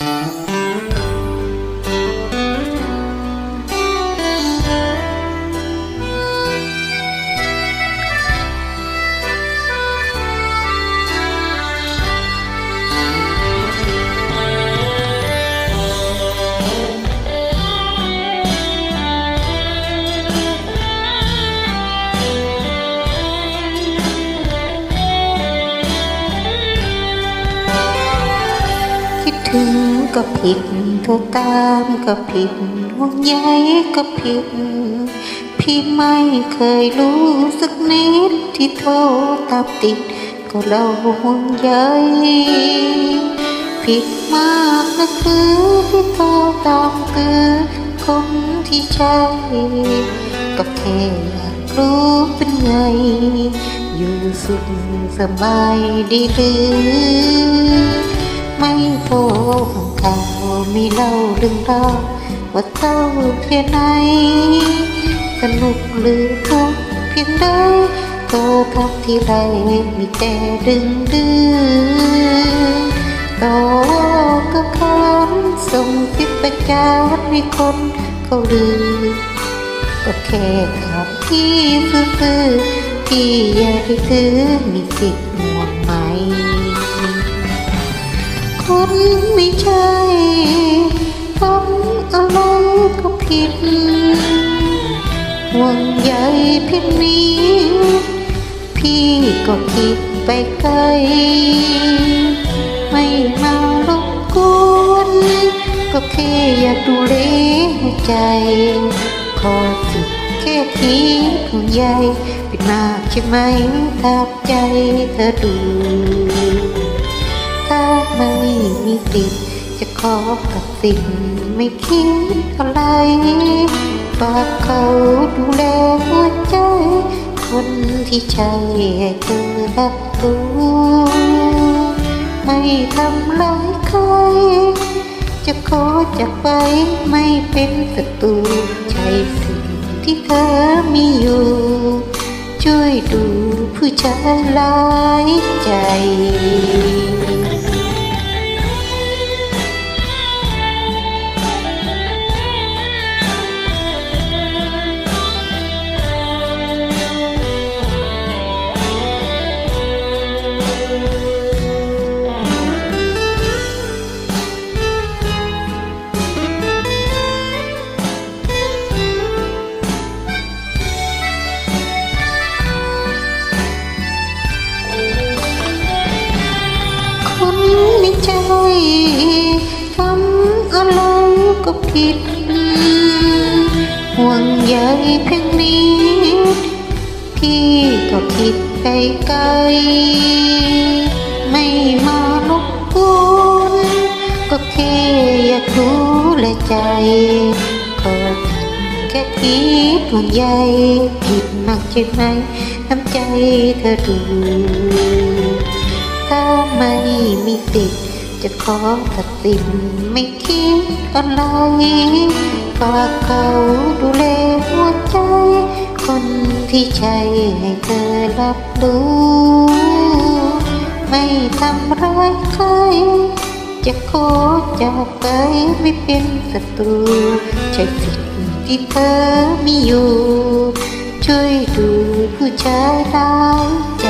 คิด ถึงก็ผิดโทรตามก็ผิดห่วงใยก็ผิด พี่ไม่เคยรู้สึกนิดที่โทรตามติด ก็เราห่วงใยผิดมากนะคือที่โทรตามคือคนที่ใช่ก็แค่อยากรู้เป็นไง อยู่สุขสบายดีหรือ ไม่โทรของเขาไม่เล่าเรื่องราวว่าเจ้าเพียงไหนสนุกหรือทุกเพียงใดโทรทักที่ไรมีแต่ดึงดื้อต่อก็คำส่งทิปประจานให้คนเขาลือก็แค่ขับที่ซื่อๆที่อยากให้เธอมีสิทธิ์ คนไม่ใช่ทำอะไรก็ผิดห่วงใยเพียงนี้ พี่ก็คิดไปไกล ไม่มารบกวนก็แค่อยากดูแลใจ ขอสิแค่คิดห่วงใยเป็นมากใช่ไหมทับใจเธอดู สิทธิ์จะขอกับสิ่งไม่คิดอะไรฝากเขาดูแลหัวใจ คนที่ใช่ให้เธอรับรู้ไม่ทำร้ายใคร จะขอจากไปไม่เป็นศัตรูใช่สิ่งที่เธอมีอยู่ ช่วยดูผู้ชายหลายใจ คิด ห่วงใยเพียงนี้ พี่ก็คิดไปไกล ไม่มารบกวนก็แค่อยากดูและใจก็แค่คิดห่วงใยผิดมากใช่ไหมน้ำใจเธอดูถ้าไม่มีสิทธิ์ จะขอตัดสินไม่คิดอะไรฝากเขาดูแลหัวใจ คนที่ใช่ให้เธอรับรู้ไม่ทำร้ายใคร จะขอจากไปไม่เป็นศัตรูใช่สิ่งที่เธอมีอยู่ ช่วยดูผู้ชายร้ายใจ